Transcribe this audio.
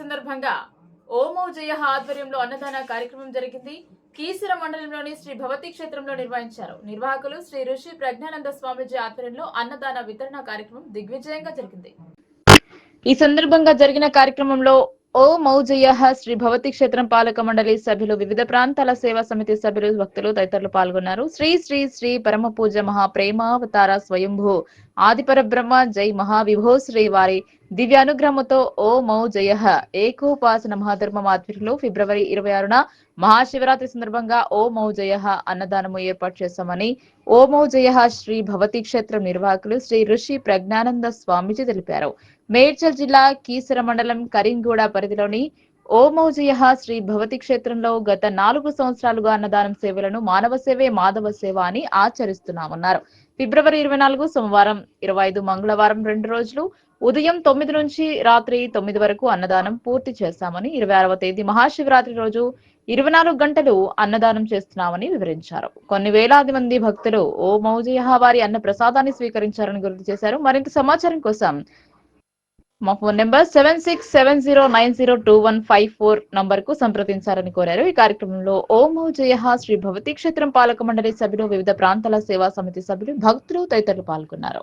సందర్భంగా ఓమో జయ ఆధ్వర్యంలో అన్నదాన కార్యక్రమం జరిగింది. కీసర మండలంలోని శ్రీ భవతి క్షేత్రంలో నిర్వహించారు. నిర్వాహకులు శ్రీ ఋషి ప్రజ్ఞానంద స్వామిజీ ఆధ్వర్యంలో అన్నదాన వితరణ కార్యక్రమం దిగ్విజయంగా జరిగింది. ఈ సందర్భంగా జరిగిన కార్యక్రమంలో ఓ మౌజయ్య శ్రీ భవతి క్షేత్రం పాలక మండలి సభ్యులు వివిధ ప్రాంతాల సేవా సమితి సభ్యులు భక్తులు తదితరులు పాల్గొన్నారు. శ్రీ శ్రీ శ్రీ పరమ పూజ మహా ప్రేమావతార స్వయంభూ ఆదిపర బ్రహ్మ జై మహావిభో శ్రీ వారి దివ్యానుగ్రహముతో ఓ మౌ జయ. ఏకోపాసన మహాధర్మ ఆధ్వర్యంలో ఫిబ్రవరి ఇరవై ఆరున మహాశివరాత్రి సందర్భంగా ఓ మౌ జయ అన్నదానము ఏర్పాటు చేశామని ఓ మౌ జయ శ్రీ భవతి క్షేత్రం నిర్వాహకులు శ్రీ ఋషి ప్రజ్ఞానంద స్వామిజీ తెలిపారు. మేడ్చల్ జిల్లా కీసర మండలం కరీంగూడ పరిధిలోని ఓమౌజయ శ్రీ భవతి క్షేత్రంలో గత నాలుగు సంవత్సరాలుగా అన్నదానం సేవలను మానవ సేవే మాధవ సేవ అని ఆచరిస్తున్నామన్నారు. ఫిబ్రవరి ఇరవై నాలుగు సోమవారం ఇరవై ఐదు మంగళవారం రెండు రోజులు ఉదయం తొమ్మిది నుంచి రాత్రి తొమ్మిది వరకు అన్నదానం పూర్తి చేస్తామని ఇరవై ఆరవ తేదీ మహాశివరాత్రి రోజు ఇరవై నాలుగు గంటలు అన్నదానం చేస్తున్నామని వివరించారు. కొన్ని వేలాది మంది భక్తులు ఓ మౌజయ వారి అన్న ప్రసాదాన్ని స్వీకరించారని గుర్తు చేశారు. మరింత సమాచారం కోసం మా phone number seven six seven zero nine zero two one five four నంబర్కు సంప్రదించాలని కోరారు. ఈ కార్యక్రమంలో ఓం జయ శ్రీ భవతి క్షేత్రం పాలక మండలి సభ్యులు వివిధ ప్రాంతాల సేవా సమితి సభ్యులు భక్తులు తదితరులు పాల్గొన్నారు.